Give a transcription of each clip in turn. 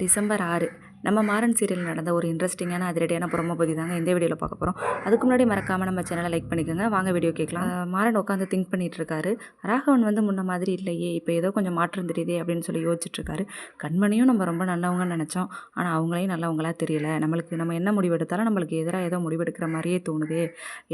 December ஆறு. நம்ம Maran serial நடந்த ஒரு இன்ட்ரெஸ்டிங்கான அதிரடியான ப்ரோமோ பற்றி தாங்க இந்த வீடியோவில் பார்க்க போகிறோம் அதுக்கு முன்னாடி மறக்காமல் நம்ம சேனலை லைக் பண்ணிக்கோங்க. வாங்க வீடியோ கேட்கலாம். மாறன் உட்காந்து திங்க் பண்ணிட்டு இருக்காரு ராகவன் வந்து முன்ன மாதிரி இல்லையே இப்போ ஏதோ கொஞ்சம் மாற்றம் தெரியுதே அப்படின்னு சொல்லி யோசிச்சுட்டு இருக்காரு கண்மணியும் நம்ம ரொம்ப நல்லவங்கன்னு நினச்சோம். ஆனால் அவங்களையும் நல்லவங்களா தெரியல. நம்மளுக்கு நம்ம என்ன முடிவெடுத்தாலும் நம்மளுக்கு எதிராக ஏதோ முடிவெடுக்கிற மாதிரியே தோணுதே.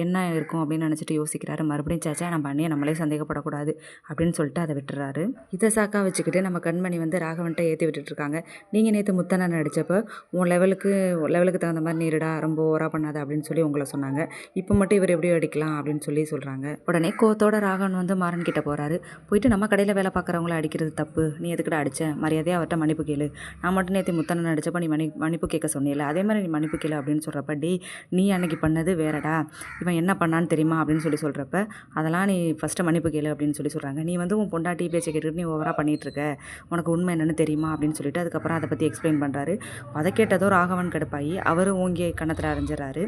என்ன இருக்கும் அப்படின்னு நினச்சிட்டு யோசிக்கிறாரு. மறுபடியும் சேச்சா நம்ம அண்ணியை நம்மளே சந்தேகப்படக்கூடாது அப்படின்னு சொல்லிட்டு அதை விட்டுறாரு. இதை சாக்கா வச்சுக்கிட்டு நம்ம கண்மணி வந்து ராகவன்ட்ட ஏற்றி விட்டுட்டு இருக்காங்க நீங்கள் நேற்று முத்தனை நடித்தப்போ உன் லெவலுக்கு லெவலுக்கு தகுந்த மாதிரி நீருடா ரொம்ப ஓவராக பண்ணாத அப்படின்னு சொல்லி உங்களை சொன்னாங்க. இப்போ மட்டும் இவர் எப்படி அடிக்கலாம் அப்படின்னு சொல்லி சொல்கிறாங்க உடனே கோத்தோட ராகவன் வந்து மாறன் கிட்ட போகிறாரு போயிட்டு நம்ம கடையில் வேலை பார்க்குறவங்கள அடிக்கிறது தப்பு. நீ எதுக்குடா அடிச்ச? மரியாதையாக அவர்கிட்ட மன்னிப்பு கேளு. நான் மட்டும் நேற்று முத்தனை அடித்தப்ப நீ மணி மன்னிப்பு கேட்க சொன்னியில்ல அதே மாதிரி நீ மன்னிப்பு கேளு அப்படின்னு சொல்கிறப்ப டி நீ அன்னைக்கு பண்ணது வேறடா. இவன் என்ன பண்ணான்னு தெரியுமா? அப்படின்னு சொல்லி சொல்கிறப்ப அதெல்லாம் நீ ஃபஸ்ட்டு மன்னிப்பு கேளு அப்படின்னு சொல்லி சொல்கிறாங்க நீ வந்து உன் பொண்டாட்டி பேச்சை கேட்டுக்கிட்டு நீ ஓவராக பண்ணிகிட்ருக்க உனக்கு உண்மை என்னன்னு தெரியுமா? அப்படின்னு சொல்லிட்டு அதுக்கப்புறம் அதை பற்றி எக்ஸ்பிளைன் பண்ணுறாரு அதை கேட்டதோ ராகவன் கடுப்பாயி அவர் ஓங்கி கன்னத்தில் அரைஞ்சிடறாரு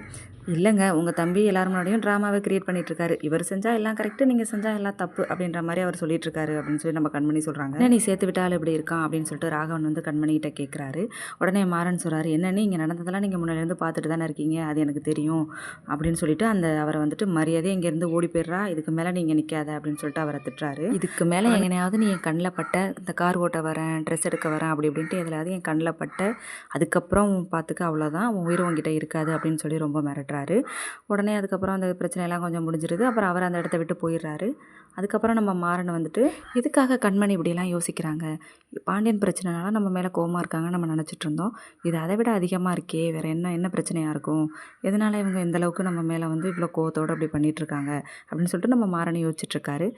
இல்லைங்க உங்கள் தம்பி எல்லாரும் முன்னாடியும் ட்ராமாவை கிரியேட் பண்ணிட்டு இருக்காரு இவர் செஞ்சால் எல்லாம் கரெக்டு நீங்கள் செஞ்சால் எல்லாம் தப்பு அப்படின்ற மாதிரி அவர் சொல்லிட்டு இருக்காரு அப்படின்னு சொல்லி நம்ம கண்மணி சொல்கிறாங்க நீ சேர்த்து விட்டால் இப்படி இருக்கான் அப்படின்னு சொல்லிட்டு ராகவன் வந்து கண்மணிகிட்ட கேட்குறாரு உடனே மாறன் சொல்கிறாரு என்னன்னு இங்கே நடந்ததெல்லாம் நீங்கள் முன்னாடிலேருந்து பார்த்துட்டு தானே இருக்கீங்க? அது எனக்கு தெரியும். அப்படின்னு சொல்லிட்டு அந்த அவரை வந்துட்டு மரியாதை இங்கேருந்து ஓடி போயிடுறா. இதுக்கு மேலே நீங்கள் நிற்காத அப்படின்னு சொல்லிட்டு அவரை திட்டுறாரு. இதுக்கு மேலே எங்கனையாவது நீ என் கண்ணில் பட்ட இந்த கார் ஓட்ட வரேன் ட்ரெஸ் எடுக்க வரேன் அப்படி இப்படின்ட்டு எதுலையாவது என் கண்ணில் பட்ட அதுக்கப்புறம் பார்த்துக்க அவ்வளோதான். உன் உயிர் உங்ககிட்ட இருக்காது அப்படின்னு சொல்லி ரொம்ப மிரட்டுறாரு. உடனே அதுக்கப்புறம் அந்த பிரச்சனையெல்லாம் கொஞ்சம் முடிஞ்சிருது. அப்புறம் அவர் அந்த இடத்த விட்டு போயிடுறாரு. அதுக்கப்புறம் நம்ம மாறன் வந்துட்டு இதுக்காக கண்மணி இப்படிலாம் யோசிக்கிறாங்க? பாண்டியன் பிரச்சனைனால நம்ம மேலே கோவமா இருக்காங்க நம்ம நினச்சிட்டு இருந்தோம். இது அதை விட அதிகமாக இருக்கே. வேறு என்ன என்ன பிரச்சனையாக இருக்கும்? எதனால் இவங்க எந்தளவுக்கு நம்ம மேலே வந்து இவ்வளோ கோவத்தோடு அப்படி பண்ணிகிட்ருக்காங்க அப்படின்னு சொல்லிட்டு நம்ம மாறனை யோசிச்சுட்ருக்காரு